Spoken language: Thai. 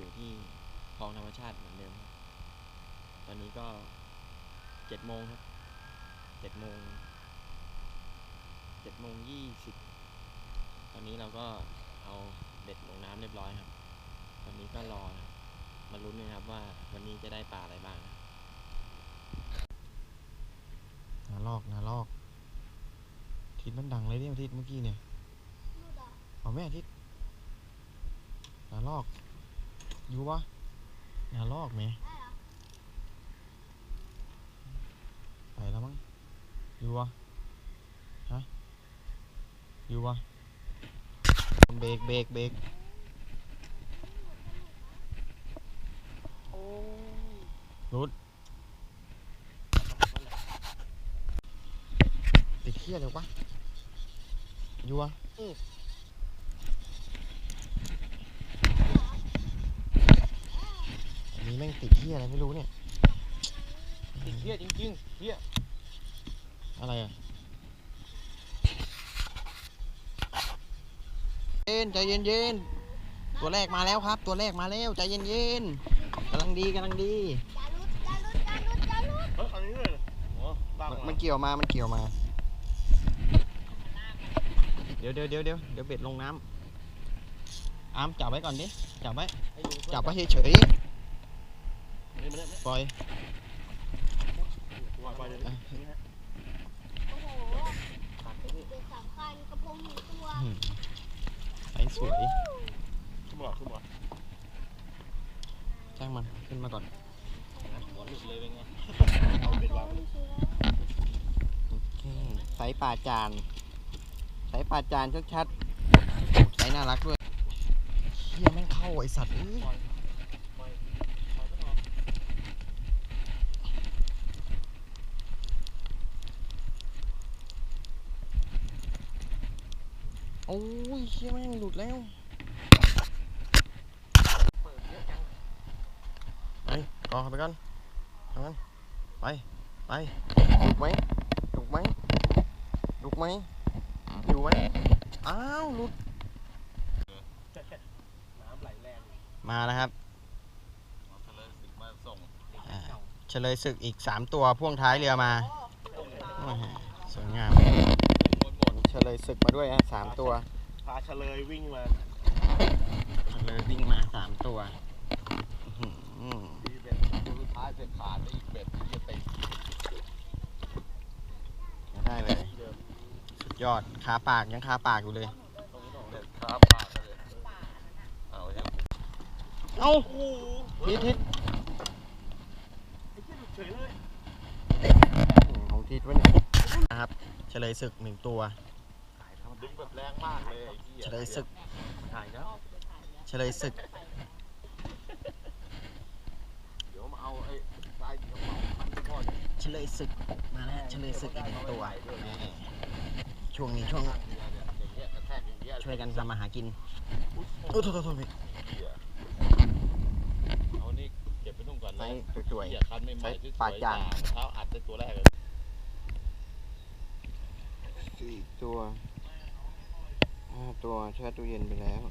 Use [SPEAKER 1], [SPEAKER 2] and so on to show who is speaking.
[SPEAKER 1] อยู่ที่คลองธรรมชาติเหมือนเดิมครับตอนนี้ก็เจ็ดโมงครับเจ็ดโมงเจ็ดโมงยี่สิบตอนนี้เราก็เอาเบ็ดลงน้ำเรียบร้อยครับ ตอนนี้ก็รอนะครับมาลุ้นกันครับว่าวันนี้จะได้ปลาอะไรบ้างนะนาลอกนาลอก ทิศมันดังเลยเนี่ยทิศเมื่อกี้เนี่ย
[SPEAKER 2] รูดอะ
[SPEAKER 1] เอาแม่ทิศนาลอก อยู่ปะนาลอกไหม
[SPEAKER 2] ได้เหรอ
[SPEAKER 1] ไปแล้วมั้งอยู่ปะฮะอยู่ปะเบรกเบรกเบรก
[SPEAKER 2] โอ้ย
[SPEAKER 1] รุดติดเขี้ยเลยวะอยู่ปะ นนี้แม่งติดเขี้ยอะไรไม่รู้เนี่ย
[SPEAKER 3] ติดเฮี้ยจริงๆเฮี้ย
[SPEAKER 1] อะไรอะเย็นใจเย็นเย็นๆตัวแรกมาแล้วครับ ตัวแรกมาแล้วใจเย็นเย็นๆกำลังดีกำลังดี
[SPEAKER 2] อย่ารุดอย่ารุดอย่ารุดอย่ารุด
[SPEAKER 3] เฮ้ยอันนี้เลยโอ้บ้า
[SPEAKER 1] มัน
[SPEAKER 3] มา
[SPEAKER 1] มันเกี่ยวมา มันเกี่ยวมา เดี๋ยวเดี๋ยวเดี๋ยวเดี๋ยวเดี๋ยวเบ็ดลงน้ำอามจับไว้ก่อนดิ จับไว้
[SPEAKER 3] ให้ดู
[SPEAKER 1] จับไว้เฉย
[SPEAKER 3] นี่มันเนี่ย
[SPEAKER 1] ๆ ปล่อย
[SPEAKER 3] วางไปเลยนี่ฮะ
[SPEAKER 2] โอ้โห
[SPEAKER 3] ตัดไปนี่
[SPEAKER 2] เด็กสำคัญกระพงหนึ่งตัว
[SPEAKER 1] ไอ้สวย
[SPEAKER 3] ขึ้นมาขึ้นมา
[SPEAKER 1] จ้างมันขึ้นมาก่อน
[SPEAKER 3] หัวหลุดเลยเป็นไงเอาเป็นวางไปเลย
[SPEAKER 1] โอเคไซส์ปลาจานไซส์ปลาจานชัดๆไซส์น่ารักด้วยเฮียแม่งเข้าไอสัตว์เอ้ย
[SPEAKER 3] ปล่อยปล่อยปล่อยไม่ออก
[SPEAKER 1] โอ้ยเฮียแม่งหลุดแล้ว
[SPEAKER 3] เปิดเยอะจัง
[SPEAKER 1] ไปกองเข้าไปก่อนทางนั้นไป ไปลุกไหมลุกไหมลุกไหมอยู่ไหมอ้าวหลุด
[SPEAKER 3] น้ำไหลแรง
[SPEAKER 1] มาแล้วครับ
[SPEAKER 3] เอาทะเลสิมาส่ง
[SPEAKER 1] อ่าเฉลยศึกอีก 3 ตัวพ่วงท้ายเรือมาโอ้โหสวยงาม
[SPEAKER 3] หมดหมด
[SPEAKER 1] เฉ ลยศึกมาด้วยฮะสามตัว
[SPEAKER 3] พาเฉลยวิ่งมา
[SPEAKER 1] เฉลยวิ่งมาสามตัวอื้อหือ
[SPEAKER 3] ดีเบ็ดตัวสุดท้ายเสร็จขาดได้อีกเบ็ดที่จะติด
[SPEAKER 1] ได้เลย สุดยอดขาปากยังขาปากอยู่เลย
[SPEAKER 3] ตรงนี้ต้องเด็ดขาปากเลยเอาใช่ไหม
[SPEAKER 1] เอ้า
[SPEAKER 3] โอ้โห
[SPEAKER 1] ทิศทิศ
[SPEAKER 3] ไอ้เหี้ยหลุดเฉยเลย
[SPEAKER 1] อืมของทิศวะเนี่ยนะครับเฉลยศึกหนึ่งตัว
[SPEAKER 3] ดึงแบบแรงมากเลยไอ้เหี้ย
[SPEAKER 1] เฉลยศึก
[SPEAKER 3] ถ่ายแล้ว
[SPEAKER 1] เฉลยศึก
[SPEAKER 3] เดี๋ยวมาเอาไอ้ทรายเดี๋ยวเอาพันไปก่อน
[SPEAKER 1] เฉลยศึกมาแล้วเฉลยศึกอีกหนึ่งตัวนี่ช่วงนี้ช่วง
[SPEAKER 3] อย่างเงี้ยกระแทกอย่างเงี้ย
[SPEAKER 1] ช่วยกันทำมาหากิน
[SPEAKER 3] อุ๊ย
[SPEAKER 1] โอ้โทษโทษโทษพี่
[SPEAKER 3] เหี้ยเอานี่เก็บไปนุ่งก่อน
[SPEAKER 1] ไซ
[SPEAKER 3] นะ
[SPEAKER 1] ส์สวย
[SPEAKER 3] เหี้ยคันไม่ไห
[SPEAKER 1] ใช้
[SPEAKER 3] ม้ที่ส
[SPEAKER 1] ปลา
[SPEAKER 3] วย
[SPEAKER 1] จาง
[SPEAKER 3] เท้าอัดได้ตัวแรกเลย
[SPEAKER 1] ๆสี่ตัวห้า ตัวแช่ตู้เย็นไปแล้ว